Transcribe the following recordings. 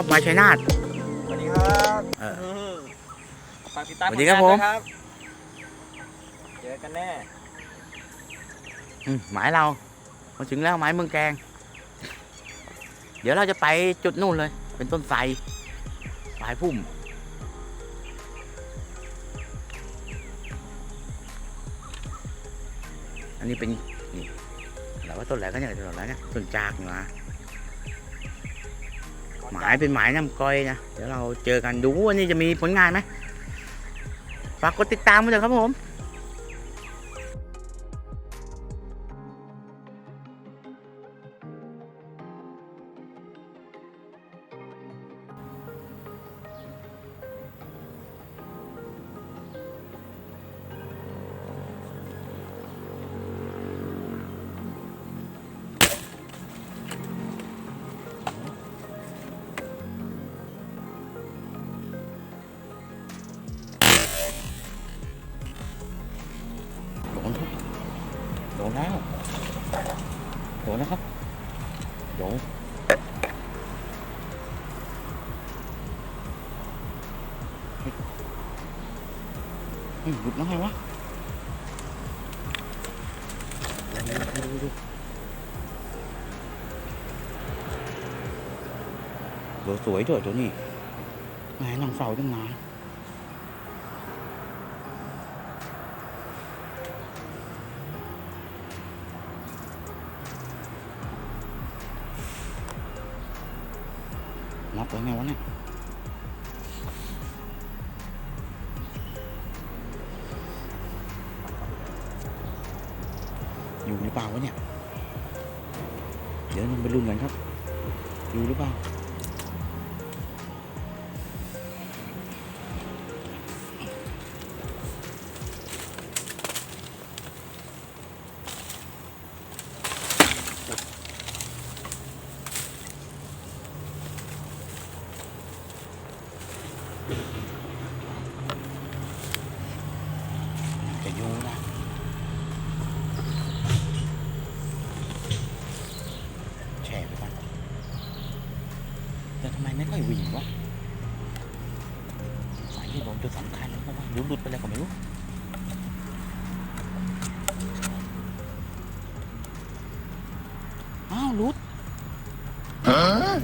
ครับวายชัยนาท สวัสดีครับเออมฝากติดตามสวัสดีครับผลงานผมด้วยครับเจอกันแน่ อืมหมายเรามาถึงแล้วหมายเมืองแกง เดี๋ยวเราจะไปจุดนู่นเลย เป็นต้นไทรปลายพุ่ม อันนี้เป็นนี่อะไรว่าต้นอะไรก็เนี่ยต้นอะไรเนี่ยต้นจากนี่มา หมายเป็นหมายน้ำก้อยนะ เดี๋ยวเราเจอกันดูว่านี่จะมีผลงานไหมฝากกดติดตามมาเลยครับผม แล้วโดนนะครับโดนเฮ้ยเฮ้ยหลุดแล้วไงวะสวยด้วยตัวนี้แหมนั่งเฝ้าตั้งนา นนับไว้ไงวะเนี่ยอยู่หรือเปล่าวะเนี่ย เดี๋ยวมันไปรุ่นกันครับ อยู่หรือเปล่า ยู่นะแช่ไปก่อนแต่ทำไมไม่ค่อยวิ่งวะสายที่โดนจุดสำคัญเพราะว่าหลุดหลุดไปแล้วก็ไม่รู้อ้าวหลุดอ้าว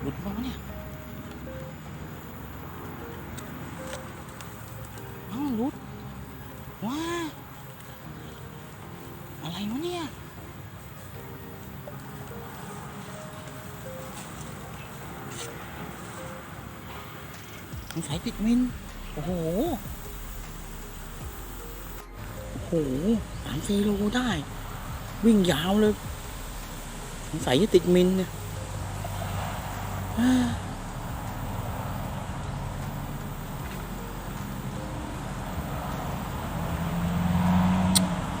หลุดมาวะเนี่ยอ้าหลุดว้าอะไรวะเนี่ยสงสัยติดมิน โอ้โห โอ้โหสามกิโลได้ วิ่งยาวเลยสงสัยจะติดมินเนี่ย อ่า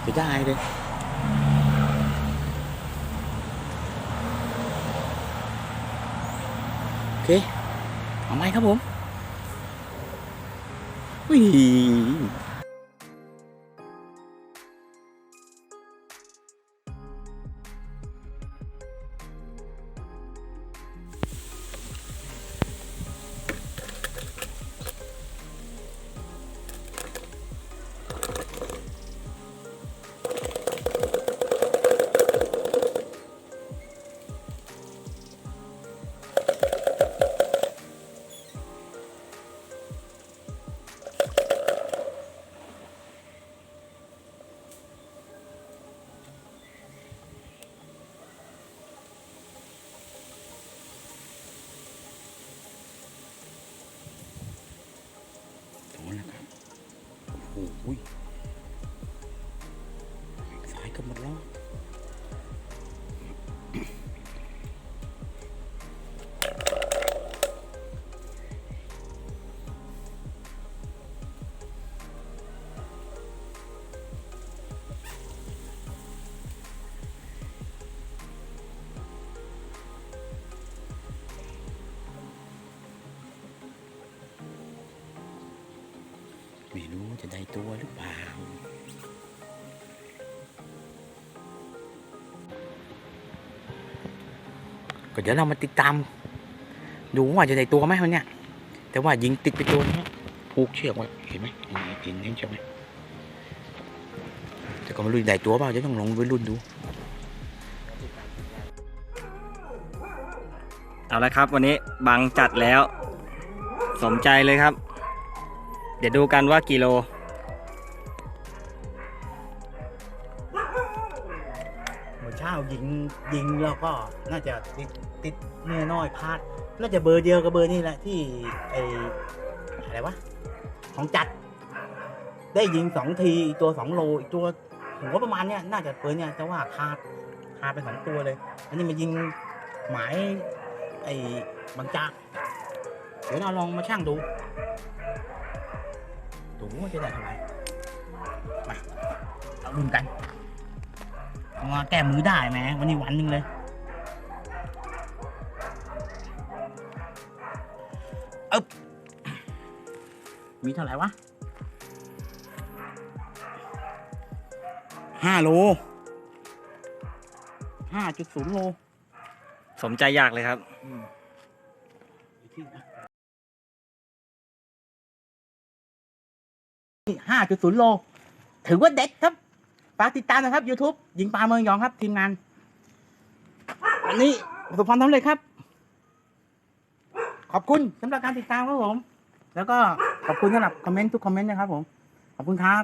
จะได้เลยโไม่รู้จะได้ตัวหรือเปล่า ก็เดี๋ยวเรามาติดตาม ดูว่าจะได้ตัวไหมวันเนี้ยแต่ว่ายิงติดไปตัวนี้ผูกเชือกไว้เห็นไหมเห็นเห็นเห็นเชือกไหมแต่ก็ไม่รู้จะได้ตัวเปล่าจะต้องลองไปรุ่นดูเอาละครับ วันนี้บังจัดแล้ว สมใจเลยครับ เดี๋ยวดูกันว่ากิโล เมื่อเช้ายิงยิงแล้วก็น่าจะติดติดเนื้อน้อยพลาด น่าจะเบอร์เดียวกับเบอร์นี่แหละที่ไออะไรวะ ของจัด ได้ยิงสองทีอีกตัวสองโลอีกตัวผมว่าประมาณเนี้ยน่าจะเบอร์เนี่ยแต่ว่าขาดขาดไปสองตัวเลย อันนี้มายิงหมายไอ้บางจากเดี๋ยวเราลองมาช่างดู ตัวจะได้เท่าไหร่มาเอาดุนกันมาแก้มือได้ไหมวันนี้วันหนึ่งเลยเอ๊บมีเท่าไหร่วะห้าโลห้าจุดศูนย์โล สมใจอยากเลยครับ ห้าจุดศูนย์โล ถือว่าเด็ดครับ ฝากติดตามนะครับ YouTube ยิงปลาเมืองยองครับ ทีมงาน อันนี้ประสบความสำเลยครับ ขอบคุณสำหรับการติดตามครับผม แล้วก็ขอบคุณสำหรับคอมเมนต์ทุกคอมเมนต์นะครับผม ขอบคุณครับ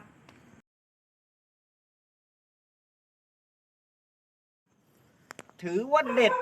ถือว่าเด็ด